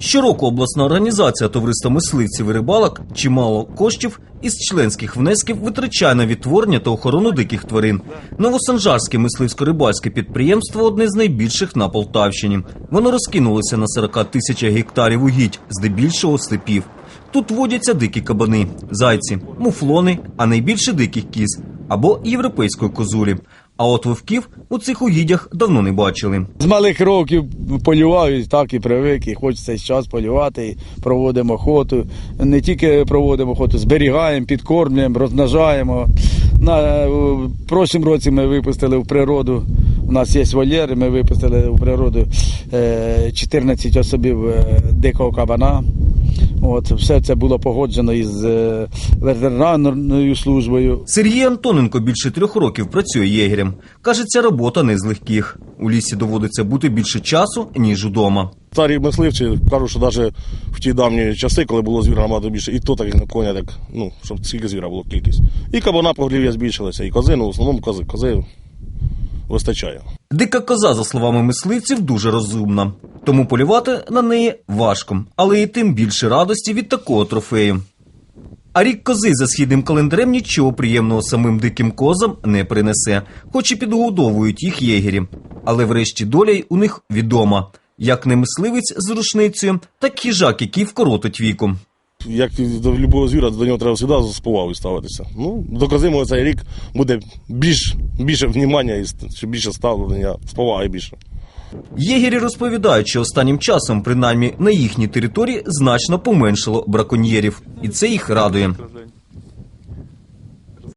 Щороку обласна організація Товариства мисливців і рибалок чимало коштів із членських внесків витрачає на відтворення та охорону диких тварин. Новосанжарське мисливсько-рибальське підприємство одне з найбільших на Полтавщині. Воно розкинулося на 40 тисячах гектарів угідь, здебільшого степів. Тут водяться дикі кабани, зайці, муфлони, а найбільше диких кіз або європейської козулі. А от вовків у цих угіддях давно не бачили. З малих років полюваю, так і привик, і хочеться час полювати, і проводимо охоту. Не тільки проводимо охоту, зберігаємо, підкормлюємо, розмножаємо. На в прошлому році ми випустили в природу. У нас є вольєри, ми випустили в природу е, 14 особів е, дикого кабана. От, все це було погоджено із е, ветеринарною службою. Сергій Антоненко більше трьох років працює єгерем. Каже, ця робота не з легких. У лісі доводиться бути більше часу, ніж удома. Старі мисливці кажуть, що навіть в ті давні часи, коли було звіра набагато більше, і то так як коня, так, ну, щоб скільки звіра було кількість. І кабана поголів'я збільшилося, і кози, ну, в основному кози, кози вистачає. Дика коза, за словами мисливців, дуже розумна. Тому полювати на неї важко, але і тим більше радості від такого трофею. А рік кози за східним календарем нічого приємного самим диким козам не принесе, хоч і підгодовують їх єгері. Але врешті доля й у них відома. Як не мисливець з рушницею, так хижак, який вкоротить віком. Як до будь-якого звіра, до нього треба завжди з повагою ставитися. Ну, доказимо, цей рік буде більш, більше внимання і більше ставлення з повагою більше. Єгері розповідають, що останнім часом, принаймні на їхній території, значно поменшало браконьєрів, і це їх радує.